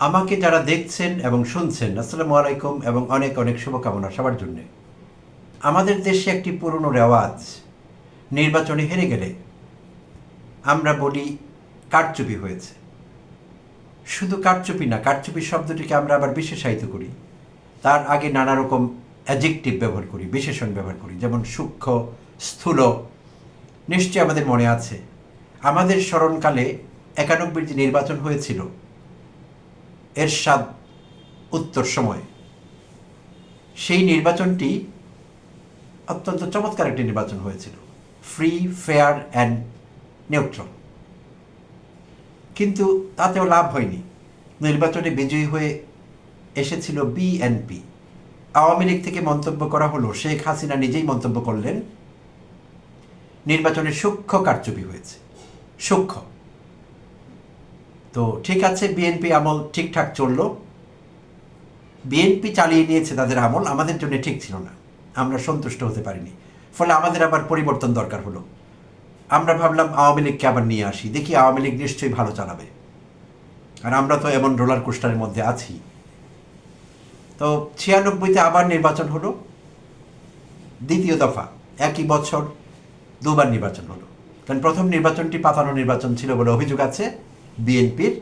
আমাকে যারা দেখছেন এবং শুনছেন, আসসালামু আলাইকুম এবং অনেক অনেক শুভকামনা সবার জন্যে। আমাদের দেশে একটি পুরনো রেওয়াজ, নির্বাচনে হেরে গেলে আমরা বলি কারচুপি হয়েছে। শুধু কারচুপি না, কারচুপি শব্দটিকে আমরা আবার বিশেষায়িত করি। তার আগে নানা রকম অ্যাজেক্টিভ ব্যবহার করি, বিশেষণ ব্যবহার করি, যেমন সূক্ষ্ম, স্থূল। নিশ্চয়ই আমাদের মনে আছে, আমাদের স্মরণকালে একানব্বই যে নির্বাচন হয়েছিল। এরশাদ উত্তর সময়। সেই নির্বাচনটি অত্যন্ত চমৎকার একটি নির্বাচন হয়েছিল। ফ্রি ফেয়ার অ্যান্ড নিউট্রাল কিন্তু তাতেও লাভ হয়নি। নির্বাচনে বিজয়ী হয়ে এসেছিল বিএনপি আওয়ামী লীগ থেকে মন্তব্য করা হলো, শেখ হাসিনা নিজেই মন্তব্য করলেন, নির্বাচনে সূক্ষ্ম কারচুপি হয়েছে। সূক্ষ্ম। তো ঠিক আছে বিএনপি আমল ঠিকঠাক চলল। বিএনপি চালিয়ে নিয়েছে তাদের আমল, আমাদের জন্য ঠিক ছিল না। আমরা সন্তুষ্ট হতে পারিনি। ফলে আমাদের আবার পরিবর্তন দরকার হলো। আমরা ভাবলাম আওয়ামী লীগকে আবার নিয়ে আসি, দেখি আওয়ামী লীগ নিশ্চয়ই ভালো চালাবে। আর আমরা তো এমন রোলার কোস্টারের মধ্যে আছি। তো ছিয়ানব্বইতে আবার নির্বাচন হলো। দ্বিতীয় দফা, একই বছর দুবার নির্বাচন হলো। কারণ প্রথম নির্বাচনটি পাতানো নির্বাচন ছিল বলে অভিযোগ আছে। বিএনপির,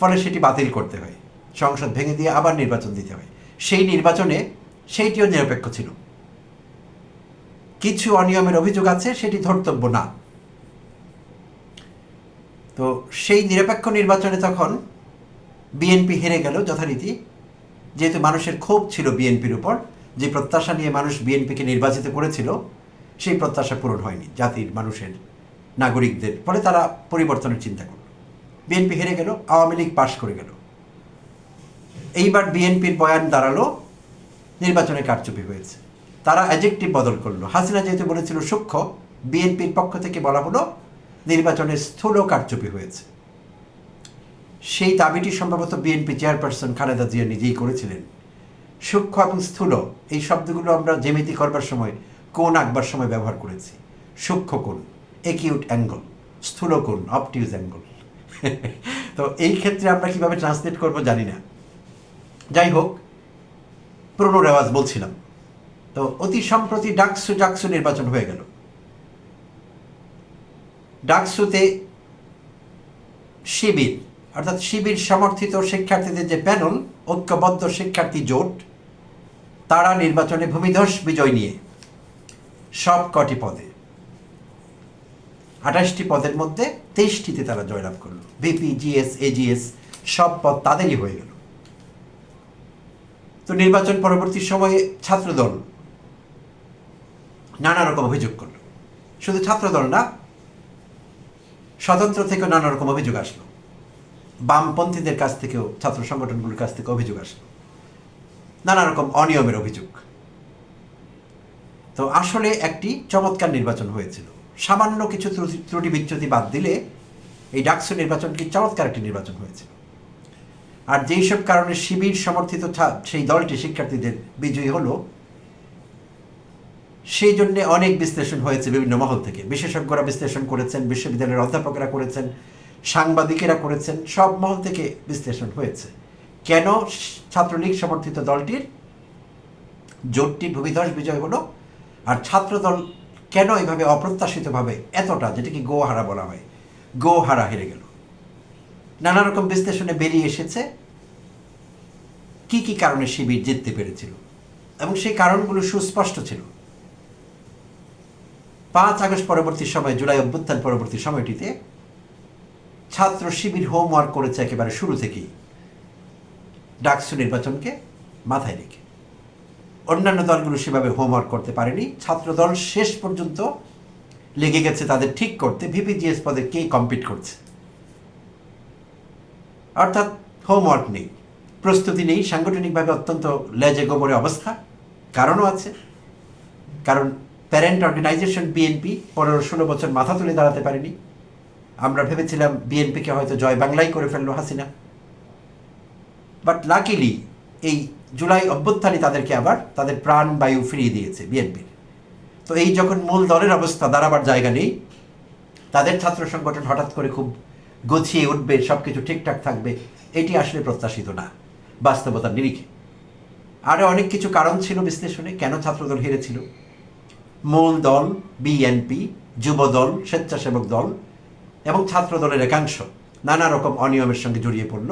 ফলে সেটি বাতিল করতে হয়। সংসদ ভেঙে দিয়ে আবার নির্বাচন দিতে হয়। সেই নির্বাচনে সেইটিও নিরপেক্ষ ছিল। কিছু অনিয়মের অভিযোগ আছে, সেটি ধর্তব্য না। তো সেই নিরপেক্ষ নির্বাচনে তখন বিএনপি হেরে গেল যথারীতি। যেহেতু মানুষের ক্ষোভ ছিল বিএনপির উপর, যে প্রত্যাশা নিয়ে মানুষ বিএনপিকে নির্বাচিত করেছিল, সেই প্রত্যাশা পূরণ হয়নি জাতির, মানুষের, নাগরিকদের। ফলে তারা পরিবর্তনের চিন্তা করল। বিএনপি হেরে গেল, আওয়ামী লীগ পাশ করে গেল। এইবার বিএনপির বয়ান দাঁড়াল, নির্বাচনে কারচুপি হয়েছে। তারা অ্যাজেক্টিভ বদল করল। হাসিনা যেহেতু বলেছিল সূক্ষ্ম বিএনপির পক্ষ থেকে বলা হলো, নির্বাচনে স্থূল কারচুপি হয়েছে। সেই দাবিটি সম্ভবত বিএনপি চেয়ারপারসন খালেদা জিয়া নিজেই করেছিলেন। সূক্ষ্ম এবং স্থূল, এই শব্দগুলো আমরা জেমিতি করবার সময় কোন আঁকবার সময় ব্যবহার করেছি। সূক্ষ্ম কোণ একিউট অ্যাঙ্গল স্থূল কোণ অপটিউজ অ্যাঙ্গল তো এই ক্ষেত্রে আমরা কীভাবে ট্রান্সলেট করব জানি না। যাই হোক, পুরনো রেওয়াজ বলছিলাম। তো অতি সম্প্রতি ডাকসু ডাকসু নির্বাচন হয়ে গেল। ডাকসুতে শিবির, অর্থাৎ শিবির সমর্থিত শিক্ষার্থীদের যে প্যানেল, ঐক্যবদ্ধ শিক্ষার্থী জোট, তারা নির্বাচনে ভূমিধস বিজয় নিয়ে সব কটি পদে। আঠাশটি পদের মধ্যে তেইশটিতে তারা জয়লাভ করল। ভিপি জিএস এজিএস সব পদ তাদেরই হয়ে গেল। তো নির্বাচন পরবর্তী সময়ে ছাত্রদল নানা রকম অভিযোগ করল। শুধু ছাত্রদল না, স্বতন্ত্র থেকে নানা রকম অভিযোগ আসলো। বামপন্থীদের কাছ থেকেও, ছাত্র সংগঠনগুলোর কাছ থেকে অভিযোগ আসলো। নানা রকম অনিয়মের অভিযোগ। তো আসলে একটি চমৎকার নির্বাচন হয়েছিল। সামান্য কিছু ত্রুটি বিচ্যুতি বাদ দিলে এই ডাকসু নির্বাচনটি চমৎকার একটি নির্বাচন হয়েছে। আর যেই সব কারণে শিবির সমর্থিত সেই দলটি শিক্ষার্থীদের বিজয়ী হলো, সেই জন্য অনেক বিশ্লেষণ হয়েছে বিভিন্ন মহল থেকে। বিশেষজ্ঞরা বিশ্লেষণ করেছেন, বিশ্ববিদ্যালয়ের অধ্যাপকরা করেছেন, সাংবাদিকেরা করেছেন, সব মহল থেকে বিশ্লেষণ হয়েছে। কেন ছাত্রলীগ সমর্থিত দলটির জোটটি ভূমিধস বিজয় হলো, আর ছাত্রদল কেন এইভাবে অপ্রত্যাশিতভাবে এতটা যেটাকে গোহারা বলা হয়? গোহারা হেরে গেল। নানা রকম বিশ্লেষণে বেরিয়ে এসেছে কি কি কারণে শিবির জিততে পেরেছিল এবং সেই কারণগুলো সুস্পষ্ট ছিল। পাঁচ আগস্ট পরবর্তী সময়, জুলাই অভ্যুত্থান পরবর্তী সময়টিতে ছাত্র শিবির হোমওয়ার্ক করেছে একেবারে শুরু থেকেই। ডাকসু নির্বাচনকে মাথায় রেখে। অন্যান্য দলগুলো সেভাবে হোমওয়ার্ক করতে পারেনি। ছাত্রদল শেষ পর্যন্ত লেগে গেছে তাদের ঠিক করতে। ভিপিজিএস পদে কে কম্পিট করছে? অর্থাৎ হোমওয়ার্ক নেই, প্রস্তুতি নেই, সাংগঠনিকভাবে অত্যন্ত লেজে গোবরে অবস্থা, কারণও আছে। কারণ প্যারেন্ট অর্গানাইজেশন বিএনপি পনেরো ষোলো বছর মাথা তুলে দাঁড়াতে পারেনি। আমরা ভেবেছিলাম বিএনপিকে হয়তো জয় বাংলাই করে ফেলল হাসিনা। বাট লাকিলি এই জুলাই অভ্যুত্থানই তাদেরকে আবার তাদের প্রাণ, বায়ু ফিরিয়ে দিয়েছে বিএনপির তো এই যখন মূল দলের অবস্থা দাঁড়াবার জায়গা নেই। তাদের ছাত্র সংগঠন হঠাৎ করে খুব গুছিয়ে উঠবে সব কিছু ঠিকঠাক থাকবে, এটি আসলে প্রত্যাশিত না, বাস্তবতার নিরিখে। আরও অনেক কিছু কারণ ছিল বিশ্লেষণে, কেন ছাত্রদল হেরেছিল? মূল দল, বিএনপি যুব দল স্বেচ্ছাসেবক দল এবং ছাত্র দলের একাংশ নানা রকম অনিয়মের সঙ্গে জড়িয়ে পড়ল।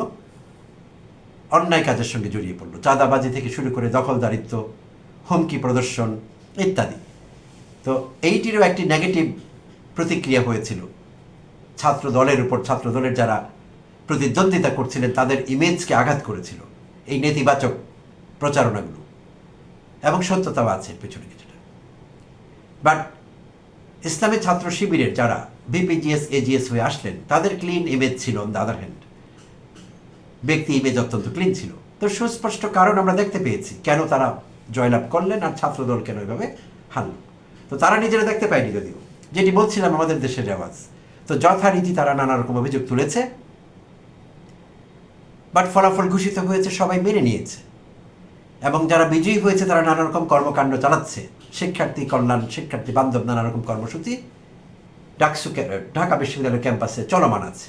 অন্যায় কাজের সঙ্গে জড়িয়ে পড়ল। চাঁদাবাজি থেকে শুরু করে দখলদারিত্ব, হুমকি প্রদর্শন ইত্যাদি। তো এইটিরও একটি নেগেটিভ প্রতিক্রিয়া হয়েছিল। ছাত্র দলের উপর, ছাত্র দলের যারা প্রতিদ্বন্দ্বিতা করছিলেন, তাদের ইমেজকে আঘাত করেছিল এই নেতিবাচক প্রচারণাগুলো। এবং সত্যতাও আছে পেছনে কিছুটা। বাট ইসলামী ছাত্র শিবিরের যারা বিপিজিএস এজিএস হয়ে আসলেন, তাদের ক্লিন ইমেজ ছিল আদার হ্যান্ড ব্যক্তি ইমেজ অত্যন্ত ক্লিন ছিল। তো সুস্পষ্ট কারণ আমরা দেখতে পেয়েছি, কেন তারা জয়লাভ করলেন আর ছাত্রদল কেন এভাবে হারল। তো তারা নিজেরা দেখতে পায়নি যদিও, যেটি বলছিলাম আমাদের দেশের রেওয়াজ। তো যথারীতি তারা নানা রকম অভিযোগ তুলেছে বাট ফলাফল ঘোষিত হয়েছে, সবাই মেনে নিয়েছে। এবং যারা বিজয়ী হয়েছে, তারা নানা রকম কর্মকাণ্ড চালাচ্ছে। শিক্ষার্থী কল্যাণ, শিক্ষার্থী বান্ধব, নানা রকম কর্মসূচি, ডাকসু ঢাকা বিশ্ববিদ্যালয় ক্যাম্পাসে চলমান আছে।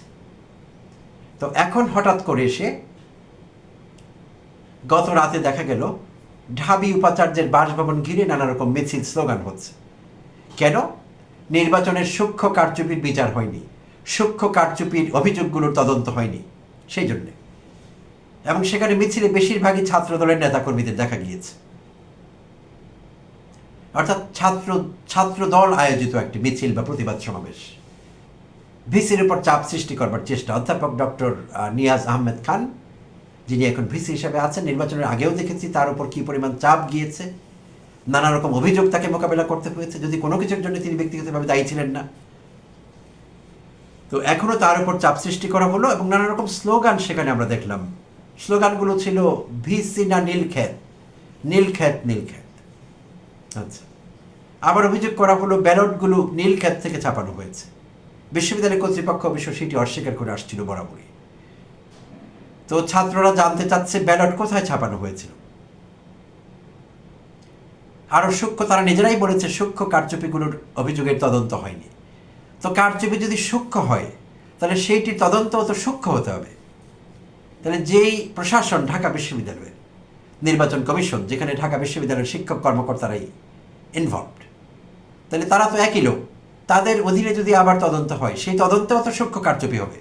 তো এখন হঠাৎ করে এসে গত রাতে দেখা গেল, ঢাবি উপাচার্যের বাসভবন ঘিরে নানা রকম মিছিল স্লোগান হচ্ছে। কেন? নির্বাচনের সূক্ষ্ম কারচুপির বিচার হয়নি। সূক্ষ্ম কারচুপির অভিযোগগুলোর তদন্ত হয়নি। সেই জন্যে। এবং সেখানে মিছিলে বেশিরভাগই ছাত্র দলের নেতাকর্মীদের দেখা গিয়েছে। অর্থাৎ ছাত্র ছাত্র দল আয়োজিত একটি মিছিল বা প্রতিবাদ সমাবেশ। ভিসির উপর চাপ সৃষ্টি করবার চেষ্টা। অধ্যাপক ডক্টর নিয়াজ আহমেদ খান, যিনি এখন ভিসি হিসাবে আছেন, নির্বাচনের আগেও দেখেছি তার উপর কী পরিমাণ চাপ গিয়েছে, নানা রকম অভিযোগ তাকে মোকাবেলা করতে হয়েছে। যদি কোনো কিছুর জন্য তিনি ব্যক্তিগতভাবে দায়ী ছিলেন না। তো এখনও তার উপর চাপ সৃষ্টি করা হলো এবং নানা রকম স্লোগান সেখানে আমরা দেখলাম। স্লোগানগুলো ছিল, ভিসি না নীলক্ষেত নীলক্ষেত নীলক্ষেত। আচ্ছা। আবার অভিযোগ করা হলো, ব্যালটগুলো নীলক্ষেত থেকে ছাপানো হয়েছে। বিশ্ববিদ্যালয় কর্তৃপক্ষ অবশ্য সেটি অস্বীকার করে আসছিল বরাবরই। তো ছাত্ররা জানতে চাচ্ছে ব্যালট কোথায় ছাপানো হয়েছিল। আরও সূক্ষ্ম, তারা নিজেরাই বলেছে সূক্ষ্ম কারচুপিগুলোর অভিযোগের তদন্ত হয়নি। তো কারচুপি যদি সূক্ষ্ম হয়, তাহলে সেইটির তদন্ত তো সূক্ষ্ম হতে হবে। তাহলে যেই প্রশাসন ঢাকা বিশ্ববিদ্যালয়ের, নির্বাচন কমিশন, যেখানে ঢাকা বিশ্ববিদ্যালয়ের শিক্ষক কর্মকর্তারাই ইনভলভড তাহলে তারা তো একই লোক। তাদের অধীনে যদি আবার তদন্ত হয়, সেই তদন্তেও অত সূক্ষ্ম কারচুপি হবে।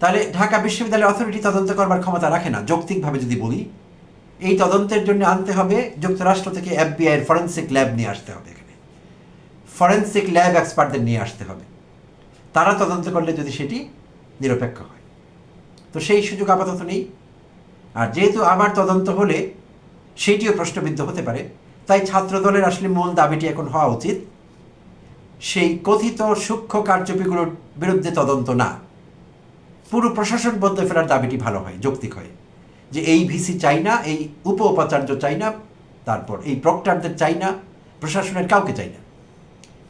তাহলে ঢাকা বিশ্ববিদ্যালয়ের অথরিটি তদন্ত করবার ক্ষমতা রাখে না, যৌক্তিকভাবে যদি বলি। এই তদন্তের জন্য আনতে হবে, যুক্তরাষ্ট্র থেকে এফবিআই এর ফরেন্সিক ল্যাব নিয়ে আসতে হবে এখানে। ফরেন্সিক ল্যাব এক্সপার্টদের নিয়ে আসতে হবে। তারা তদন্ত করলে যদি সেটি নিরপেক্ষ হয়। তো সেই সুযোগ আপাতত নেই। আর যেহেতু আবার তদন্ত হলে সেইটিও প্রশ্নবিদ্ধ হতে পারে। তাই ছাত্রদলের আসলে মূল দাবিটি এখন হওয়া উচিত। সেই কথিত সূক্ষ্ম কারচুপিগুলোর বিরুদ্ধে তদন্ত না। পুরো প্রশাসন বদলে ফেলার দাবিটি ভালো হয়, যৌক্তিক হয়। যে এই ভিসি চাই না এই উপ উপাচার্য চাই না তারপর এই প্রক্টারদের চাই না প্রশাসনের কাউকে চাই না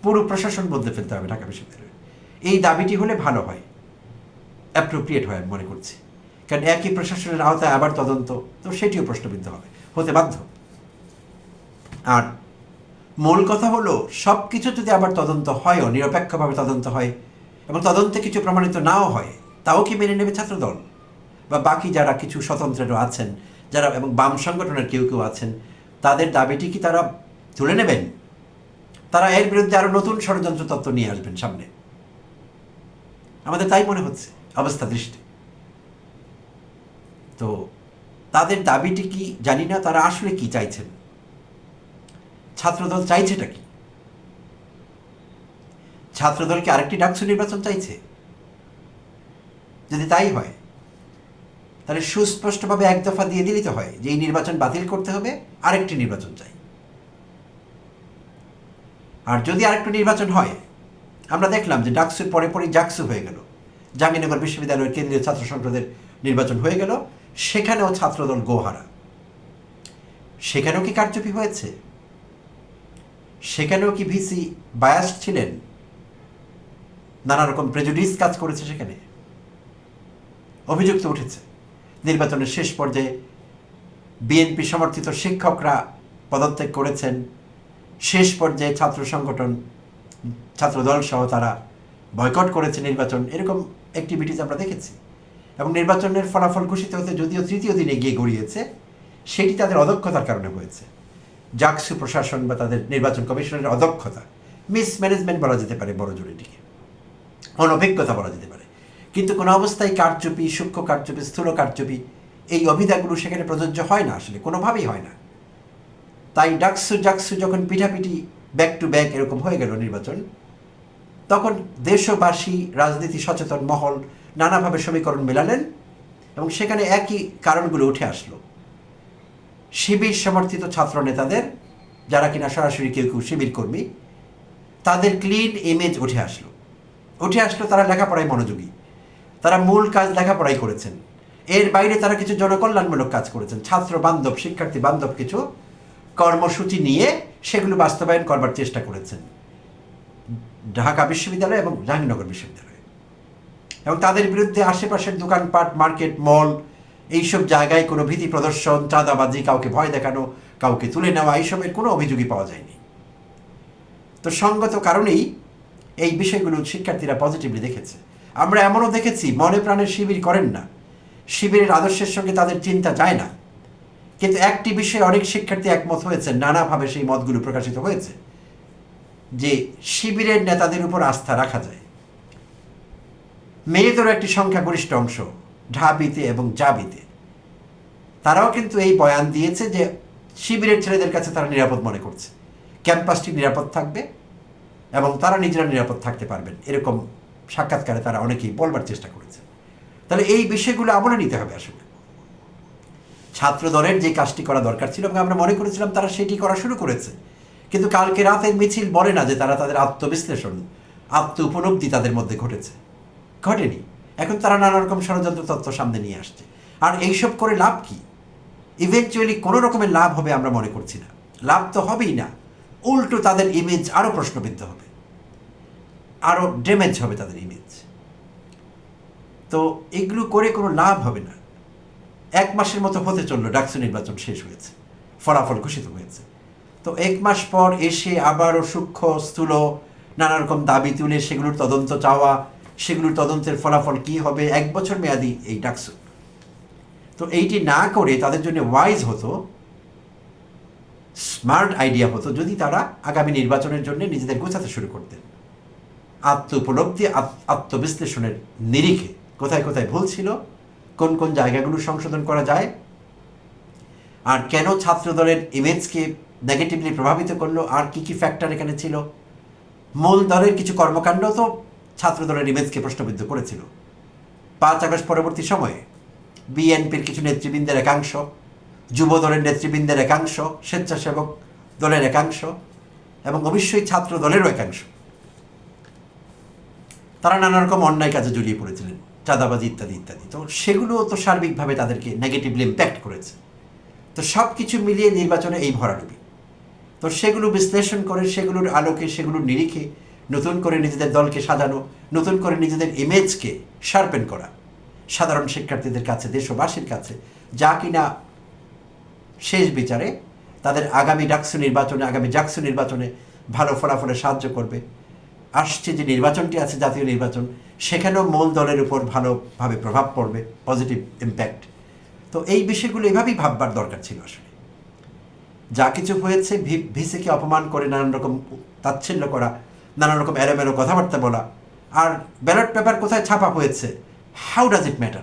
পুরো প্রশাসন বদলে ফেলতে হবে ঢাকা বিশ্ববিদ্যালয়ে। এই দাবিটি হলে ভালো হয় অ্যাপ্রোপ্রিয়েট হয় আমি মনে করছি। কারণ একই প্রশাসনের আওতায় আবার তদন্ত, তো সেটিও প্রশ্নবিদ্ধ হবে, হতে বাধ্য। আর মূল কথা হলো সব কিছু যদি আবার তদন্ত হয়ও নিরপেক্ষভাবে তদন্ত হয় এবং তদন্তে কিছু প্রমাণিত নাও হয়, তাও কি মেনে নেবে ছাত্রদল? বা বাকি যারা কিছু স্বতন্ত্রেরও আছেন, যারা এবং বাম সংগঠনের কেউ কেউ আছেন, তাদের দাবিটি কি তারা তুলে নেবেন? তারা এর বিরুদ্ধে আরও নতুন ষড়যন্ত্র তত্ত্ব নিয়ে আসবেন সামনে। আমাদের তাই মনে হচ্ছে, অবস্থা দৃষ্টি। তো তাদের দাবিটি কি জানি না, তারা আসলে কি চাইছেন? ছাত্রদল চাইছেটা কি? ছাত্রদলকে আরেকটি ডাকসু নির্বাচন চাইছে? যদি তাই হয়, তাহলে সুস্পষ্টভাবে এক দফা দিয়ে দিলেই তো হয় যে এই নির্বাচন বাতিল করতে হবে, আরেকটি নির্বাচন চাই। আর যদি আরেকটু নির্বাচন হয়, আমরা দেখলাম যে ডাকসুর পরে পরে জাকসু হয়ে গেল। জাহাঙ্গীরনগর বিশ্ববিদ্যালয়ের কেন্দ্রীয় ছাত্র সংসদের নির্বাচন হয়ে গেল, সেখানেও ছাত্রদল গোহারা। সেখানেও কি কারচুপি হয়েছে? সেখানেও কি ভিসি বায়াস ছিলেন? নানা রকম প্রেজুডিস কাজ করেছে সেখানে। অভিযুক্ত উঠেছে। নির্বাচনের শেষ পর্যায়ে বিএনপি সমর্থিত শিক্ষকরা পদত্যাগ করেছেন। শেষ পর্যায়ে ছাত্র সংগঠন ছাত্রদল সহ তারা বয়কট করেছে নির্বাচন। এরকম অ্যাক্টিভিটিস আমরা দেখেছি। এবং নির্বাচনের ফলাফল ঘোষিত হতে যদিও তৃতীয় দিনে গিয়ে গড়িয়েছে, সেটি তাদের অদক্ষতার কারণে হয়েছে। জাকসু প্রশাসন বা তাদের নির্বাচন কমিশনের অদক্ষতা। মিসম্যানেজমেন্ট বলা যেতে পারে বড় জোরেটিকে অনভিজ্ঞতা বলা যেতে পারে। কিন্তু কোনো অবস্থায় কারচুপি, সূক্ষ্ম কারচুপি, স্থূল কারচুপি এই অভিধাগুলো সেখানে প্রযোজ্য হয় না আসলে, কোনোভাবেই হয় না। তাই ডাকসু জাকসু যখন পিঠাপিঠি ব্যাক টু ব্যাক এরকম হয়ে গেল নির্বাচন, তখন দেশবাসী, রাজনীতি সচেতন মহল নানাভাবে সমীকরণ মেলালেন এবং সেখানে একই কারণগুলো উঠে আসলো। শিবির সমর্থিত ছাত্র নেতাদের যারা কিনা সরাসরি কেউ কেউ শিবির কর্মী, তাদের ক্লিন ইমেজ উঠে আসলো। উঠে আসলো তারা লেখাপড়ায় মনোযোগী। তারা মূল কাজ লেখাপড়াই করেছেন। এর বাইরে তারা কিছু জনকল্যাণমূলক কাজ করেছেন। ছাত্র বান্ধব, শিক্ষার্থী বান্ধব কিছু কর্মসূচি নিয়ে সেগুলো বাস্তবায়ন করবার চেষ্টা করেছেন। ঢাকা বিশ্ববিদ্যালয় এবং জাহাঙ্গীরনগর বিশ্ববিদ্যালয়। এবং তাদের বিরুদ্ধে আশেপাশের দোকানপাট, মার্কেট, মল এইসব জায়গায় কোনো ভীতি প্রদর্শন, চাঁদাবাজি, কাউকে ভয় দেখানো, কাউকে তুলে নেওয়া, এইসবের কোনো অভিযোগই পাওয়া যায়নি। তো সঙ্গত কারণেই এই বিষয়গুলো শিক্ষার্থীরা পজিটিভলি দেখেছে। আমরা এমনও দেখেছি, মনে প্রাণে শিবির করেন না। শিবিরের আদর্শের সঙ্গে তাদের চিন্তা যায় না। কিন্তু একটি বিষয়ে অনেক শিক্ষার্থী একমত হয়েছে নানাভাবে সেই মতগুলো প্রকাশিত হয়েছে, যে শিবিরের নেতাদের উপর আস্থা রাখা যায়। মেয়েদেরও একটি সংখ্যাগরিষ্ঠ অংশ ঢাবিতে এবং জাবিতে। তারাও কিন্তু এই বয়ান দিয়েছে যে শিবিরের ছেলেদের কাছে তারা নিরাপদ মনে করছে। ক্যাম্পাসটি নিরাপদ থাকবে এবং তারা নিজেরা নিরাপদ থাকতে পারবেন। এরকম সাক্ষাৎকারে তারা অনেকেই বলবার চেষ্টা করেছে। তাহলে এই বিষয়গুলো আমলে নিতে হবে আসলে। ছাত্র দলের যে কাজটি করা দরকার ছিল এবং আমরা মনে করেছিলাম তারা সেটি করা শুরু করেছে। কিন্তু কালকে রাতের মিছিল বলে না যে তারা তাদের আত্মবিশ্লেষণ আত্ম উপলব্ধি তাদের মধ্যে ঘটেছে। ঘটেনি। এখন তারা নানা রকম ষড়যন্ত্র তত্ত্ব সামনে নিয়ে আসছে। আর এইসব করে লাভ কি? ইভেনচুয়ালি কোনো রকমের লাভ হবে আমরা মনে করছি না। লাভ তো হবেই না। উল্টো তাদের ইমেজ আরও প্রশ্নবিদ্ধ হবে। আরও ড্যামেজ হবে তাদের ইমেজ তো এগুলো করে কোনো লাভ হবে না। এক মাসের মতো হতে চলল, ডাকসু নির্বাচন শেষ হয়েছে। ফলাফল ঘোষিত হয়েছে। তো এক মাস পর এসে আবারও সূক্ষ্ম, স্থূল, নানা রকম দাবি তুলে সেগুলোর তদন্ত চাওয়া সেগুলোর তদন্তের ফলাফল কি হবে? এক বছর মেয়াদি এই ডাকসু। তো এইটি না করে তাদের জন্য ওয়াইজ হতো স্মার্ট আইডিয়া হতো, যদি তারা আগামী নির্বাচনের জন্য নিজেদের গোছাতে শুরু করতেন। আত্ম উপলব্ধি আত্মবিশ্লেষণের নিরিখে কোথায় কোথায় ভুল ছিল, কোন কোন জায়গাগুলো সংশোধন করা যায়, আর কেন ছাত্র দলের ইমেজকে নেগেটিভলি প্রভাবিত করল, আর কি কি ফ্যাক্টর এখানে ছিল। মূল দলের কিছু কর্মকাণ্ড তো ছাত্র দলের ইমেজকে প্রশ্নবিদ্ধ করেছিল। পাঁচ আগস্ট পরবর্তী সময়ে বিএনপির কিছু নেতৃবৃন্দের একাংশ, যুব দলের নেতৃবৃন্দের একাংশ, স্বেচ্ছাসেবক দলের একাংশ এবং অবশ্যই ছাত্র দলেরও একাংশ। তারা নানা রকম অন্যায় কাজে জড়িয়ে পড়েছিলেন, চাঁদাবাজি ইত্যাদি ইত্যাদি। তো সেগুলো তো সার্বিকভাবে তাদেরকে নেগেটিভলি ইম্প্যাক্ট করেছে। তো সব কিছু মিলিয়ে নির্বাচনে এই ভরাডুবি। তো সেগুলো বিশ্লেষণ করে, সেগুলোর আলোকে, সেগুলোর নিরিখে নতুন করে নিজেদের দলকে সাজানো, নতুন করে নিজেদের ইমেজকে শার্পেন করা। সাধারণ শিক্ষার্থীদের কাছে, দেশবাসীর কাছে, যা কিনা শেষ বিচারে তাদের আগামী ডাকসু নির্বাচনে, আগামী জাকসু নির্বাচনে ভালো ফলাফলে সাহায্য করবে। আসছে যে নির্বাচনটি আছে, জাতীয় নির্বাচন, সেখানেও মূল দলের উপর ভালোভাবে প্রভাব পড়বে পজিটিভ ইম্প্যাক্ট তো এই বিষয়গুলো এভাবেই ভাববার দরকার ছিল আসলে। যা কিছু হয়েছে ভিসিকে অপমান করে নানান রকম তাচ্ছিল্য করা নানান রকম এলোমেলো কথাবার্তা বলা। আর ব্যালট পেপার কোথায় ছাপা হয়েছে? হাউ ডাজ ইট ম্যাটার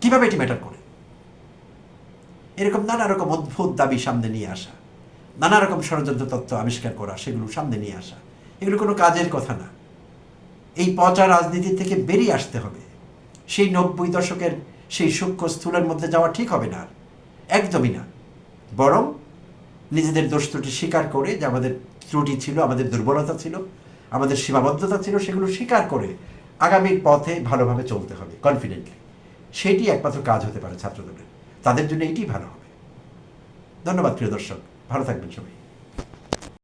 কীভাবে এটি ম্যাটার করে? এরকম নানা রকম অদ্ভুত দাবি সামনে নিয়ে আসা। নানা রকম ষড়যন্ত্র তত্ত্ব আবিষ্কার করা, সেগুলো সামনে নিয়ে আসা। এগুলো কোনো কাজের কথা না। এই পচা রাজনীতি থেকে বেরিয়ে আসতে হবে। সেই নব্বই দশকের সেই সূক্ষ্ম স্থূলের মধ্যে যাওয়া ঠিক হবে না। একদমই না। বরং নিজেদের দোষ ত্রুটি স্বীকার করে যে আমাদের ত্রুটি ছিল, আমাদের দুর্বলতা ছিল, আমাদের সীমাবদ্ধতা ছিল, সেগুলো স্বীকার করে আগামীর পথে ভালোভাবে চলতে হবে কনফিডেন্টলি সেটি একমাত্র কাজ হতে পারে ছাত্রদের তাদের জন্য এটি ভালো হবে। ধন্যবাদ, প্রিয় দর্শক। ভালো থাকবেন সবাই।